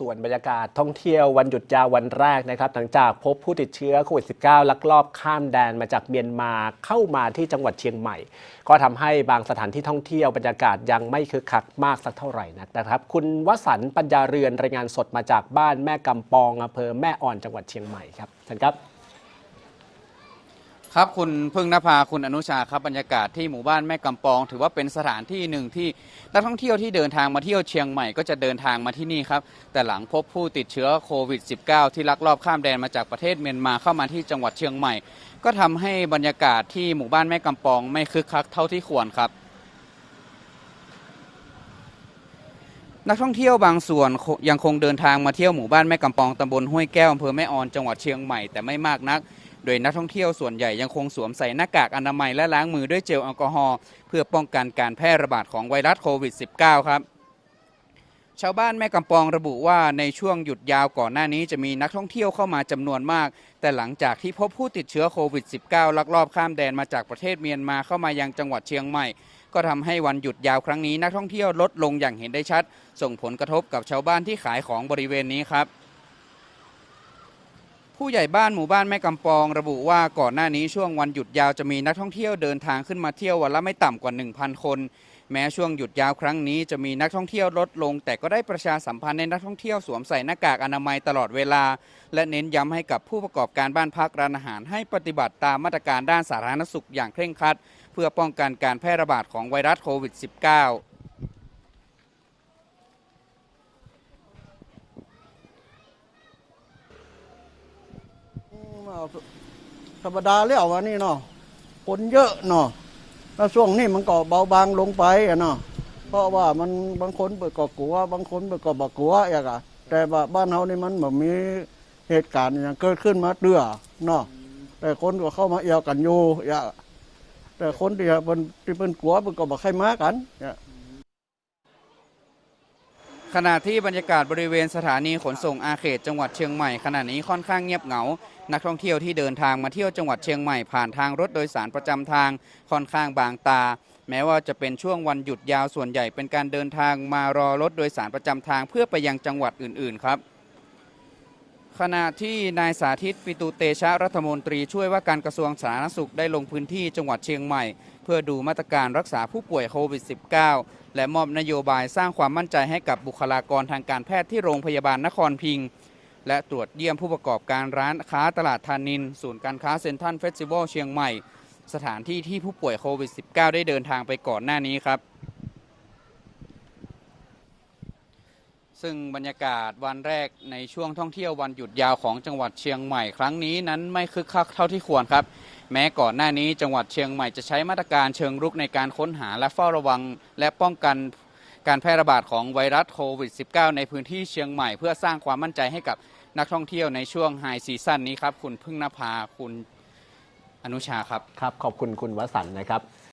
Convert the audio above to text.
ส่วนบรรยากาศท่องเที่ยววันหยุดยาววันแรกนะครับหลังจากพบผู้ติดเชื้อโควิด -19 ลักลอบข้ามแดนมาจากเมียนมาเข้ามาที่จังหวัดเชียงใหม่ ก็ทำให้บางสถานที่ท่องเที่ยวบรรยากาศยังไม่คึกคักมากสักเท่าไหร่นักนะครับ คุณวสันต์ปัญญาเรือนรายงานสดมาจากบ้านแม่กำปองอำเภอแม่อ่อนจังหวัดเชียงใหม่ครับท่านครับ ครับคุณพึ่งนภาคุณอนุชาครับบรรยากาศที่หมู่บ้านแม่กำปอง ถือว่าเป็นสถานที่หนึ่งที่นักท่องเที่ยวที่เดินทางมาเที่ยวเชียงใหม่ก็จะเดินทางมาที่นี่ครับแต่หลังพบผู้ติดเชื้อโควิด -19 ที่ลักลอบข้ามแดนมาจากประเทศเมียนมาเข้ามาที่จังหวัดเชียงใหม่ ก็ทำให้บรรยากาศที่หมู่บ้านแม่กำปองไม่คึกคักเท่าที่ควรครับนักท่องเที่ยวบางส่วนยังคงเดินทางมาเที่ยวหมู่บ้านแม่กำปองตำบลห้วยแก้วอำเภอแม่ออนจังหวัดเชียงใหม่แต่ไม่มากนัก โดยนักท่องเที่ยวส่วนใหญ่ยังคงสวมใส่หน้ากากอนามัยและล้างมือด้วยเจลแอลกอฮอล์เพื่อป้องกันการแพร่ระบาดของไวรัสโควิด -19 ครับชาวบ้านแม่กำปองระบุว่าในช่วงหยุดยาวก่อนหน้านี้จะมีนักท่องเที่ยวเข้ามาจำนวนมาก แต่หลังจากที่พบผู้ติดเชื้อโควิด -19 ลักลอบข้ามแดนมาจากประเทศเมียนมาเข้ามายังจังหวัดเชียงใหม่ ก็ทำให้วันหยุดยาวครั้งนี้นักท่องเที่ยวลดลงอย่างเห็นได้ชัด ส่งผลกระทบกับชาวบ้านที่ขายของบริเวณนี้ครับ ผู้ใหญ่บ้านหมู่บ้านแม่กำปอง ระบุว่าก่อนหน้านี้ช่วงวันหยุดยาวจะมีนักท่องเที่ยวเดินทางขึ้นมาเที่ยววันละไม่ต่ำกว่า 1,000 คน แม้ช่วงหยุดยาวครั้งนี้จะมีนักท่องเที่ยวลดลง แต่ก็ได้ประชาสัมพันธ์ในนักท่องเที่ยวสวมใส่หน้ากากอนามัยตลอดเวลา และเน้นย้ำให้กับผู้ประกอบการบ้านพักร้านอาหาร ให้ปฏิบัติตามมาตรการด้านสาธารณสุขอย่างเคร่งครัด เพื่อป้องกันการแพร่ระบาดของไวรัสโควิด -19 ธรรมดาแล้ววันนี้เนาะคนเยอะเนาะแล้วช่วงนี้มันก็เบาบางลงไปอะเนาะเพราะว่ามันบางคนเปิดก็กลัว บางคนเปิดก็บอกกลัวอย่างอะแต่ว่าบ้านเฮานี่มันแบบมีเหตุการณ์อย่างเกิดขึ้นมาเดือเนาะแต่คนก็เข้ามาเอี่ยวกันอยู่อย่างแต่คนที่เป็นที่เป็นกลัวเป็นก็บอกใครมากันเนี่ย ขณะที่บรรยากาศบริเวณสถานีขนส่งอาเขตจังหวัดเชียงใหม่ขณะนี้ค่อนข้างเงียบเหงา นักท่องเที่ยวที่เดินทางมาเที่ยวจังหวัดเชียงใหม่ผ่านทางรถโดยสารประจำทางค่อนข้างบางตา แม้ว่าจะเป็นช่วงวันหยุดยาวส่วนใหญ่เป็นการเดินทางมารอรถโดยสารประจำทางเพื่อไปยังจังหวัดอื่น ๆ ครับ ขณะที่นายสาธิตปิตุเตชะรัฐมนตรีช่วยว่าการกระทรวงสาธารณสุขได้ลงพื้นที่จังหวัดเชียงใหม่ เพื่อดูมาตรการรักษาผู้ป่วยโควิด -19 และมอบนโยบายสร้างความมั่นใจให้กับบุคลากรทางการแพทย์ที่โรงพยาบาลนครพิงค์และตรวจเยี่ยมผู้ประกอบการร้านค้าตลาดธานิน ศูนย์การค้าเซ็นทรัลเฟสติวัลเชียงใหม่ สถานที่ที่ผู้ป่วยโควิด -19 ได้เดินทางไปก่อนหน้านี้ครับ ซึ่งบรรยากาศวันแรกในช่วงท่องเที่ยววันหยุดยาวของจังหวัดเชียงใหม่ครั้งนี้นั้นไม่คึกคักเท่าที่ควรครับ แม้ก่อนหน้านี้จังหวัดเชียงใหม่จะใช้มาตรการเชิงรุกในการค้นหาและเฝ้าระวัง และป้องกันการแพร่ระบาดของไวรัสโควิด -19 ในพื้นที่เชียงใหม่เพื่อสร้างความมั่นใจให้กับนักท่องเที่ยวในช่วงไฮซีซั่นนี้ครับ คุณพึ่งนภาคุณอนุชาครับ ครับ ขอบคุณคุณวสันต์นะครับ